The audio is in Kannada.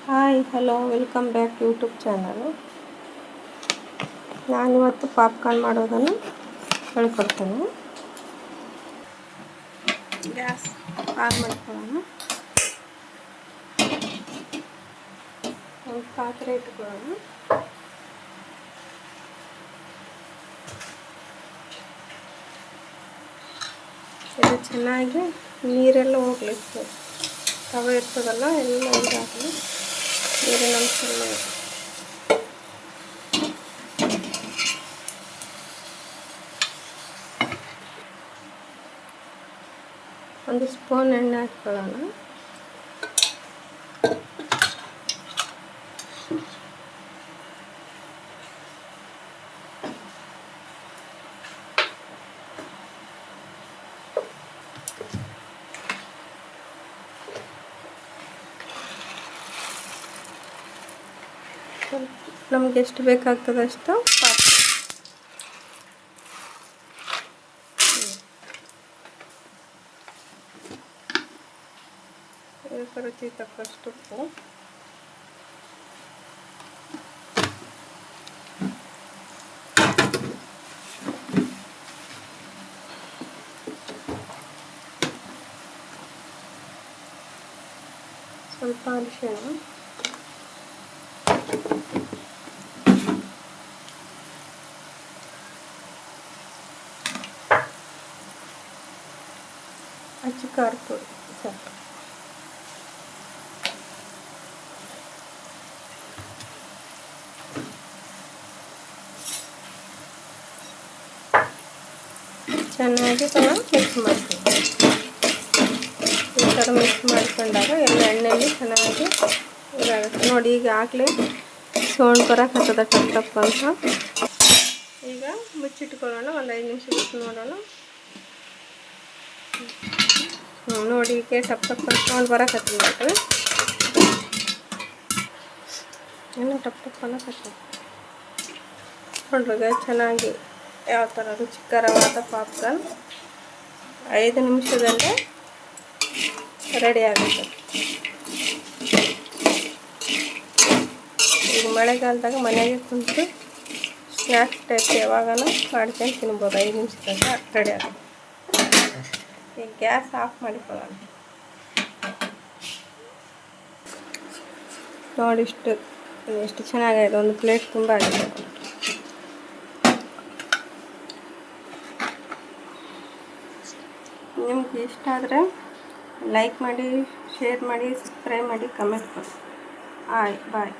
hi hello welcome back YouTube channel ನಾನಿವತ್ತು ಪಾಪ್ಕಾರ್ನ್ ಮಾಡೋದನ್ನು ಹೇಳ್ಕೊಡ್ತೇನೆ ಗ್ಯಾಸ್ ಆನ್ ಮಾಡ್ಕೊಳ್ಳೋಣ ಒಂದು ಪಾತ್ರೆ ಇಟ್ಕೊಳ್ಳೋಣ ಇದು ಚೆನ್ನಾಗಿ ನೀರೆಲ್ಲ ಹೋಗ್ಲಿಕ್ಕೆ ತವ ಇರ್ತದಲ್ಲ ಎಲ್ಲ ಇದಾಗಲಿ ಎಲ್ಲ ಒಂದು ಸ್ಪೂನ್ ಎಣ್ಣೆ ಹಾಕ್ಕೊಳ್ಳೋಣ. ನಮ್ಗೆ ಎಷ್ಟು ಬೇಕಾಗ್ತದೆ ಅಷ್ಟು ಪಾತ್ರೆ. ರುಚಿ ತಕ್ಕಷ್ಟು ಉಪ್ಪು. ಸ್ವಲ್ಪ ಅರಿಶಿಣ ಅಚ್ಚು ಖಾರ ಚೆನ್ನಾಗಿ ತಗೊಂಡು ಮಿಕ್ಸ್ ಮಾಡ್ತೀವಿ ಈ ಥರ ಮಿಕ್ಸ್ ಮಾಡ್ಕೊಂಡಾಗ ಎಲ್ಲ ಎಣ್ಣೆಯಲ್ಲಿ ಚೆನ್ನಾಗಿ ನೋಡಿ ಈಗ ಆಗಲೇ ಸೌಂಡ್ ಬರೋಕೆ ಹತ್ತದ ಟಪ್ ಅಂತ ಈಗ ಮುಚ್ಚಿಟ್ಕೊಳ್ಳೋಣ ಒಂದು ಐದು ನಿಮಿಷ ಬಿಟ್ಟು ನೋಡೋಣ ನೋಡಿ ಈಗ ಟಪ್ ಟಪ್ ಅಂತ ಸೌಂಡ್ ಬರೋಕೆ ಹತ್ತದ ನೋಡ್ರಿ. ಇನ್ನು ಟಪ್ ಟಪ್ ಅನ್ನೋಕೆ ನೋಡ್ರಿ ಚೆನ್ನಾಗಿ ಯಾವ ಥರ ರುಚಿಕರವಾದ ಪಾಪ್ಕಾರ್ನ್ ಐದು ನಿಮಿಷದಲ್ಲೇ ರೆಡಿ ಆಗುತ್ತೆ. ಈಗ ಮಳೆಗಾಲದಾಗ ಮನೆಗೆ ಕುಂತು ಸ್ನ್ಯಾಕ್ಸ್ ಟೈಪ್ ಯಾವಾಗಲೂ ಮಾಡ್ಕೊಂಡು ತಿನ್ಬೋದು. ಐದು ನಿಮಿಷದಾಗ ರೆಡಿ ಆಗುತ್ತೆ. ಈಗ ಗ್ಯಾಸ್ ಆಫ್ ಮಾಡಿಕೊಳ್ಳೋಣ. ನೋಡಿ ಇಷ್ಟು, ಎಷ್ಟು ಚೆನ್ನಾಗಿದೆ, ಒಂದು ಪ್ಲೇಟ್ ತುಂಬ ಆಗಿದೆ. ನಿಮ್ಗೆ ಇಷ್ಟ ಆದರೆ ಲೈಕ್ ಮಾಡಿ, ಶೇರ್ ಮಾಡಿ, ಸಬ್ಸ್ಕ್ರೈಬ್ ಮಾಡಿ, ಕಮೆಂಟ್ ಮಾಡಿ. ಆಯ್, ಬಾಯ್.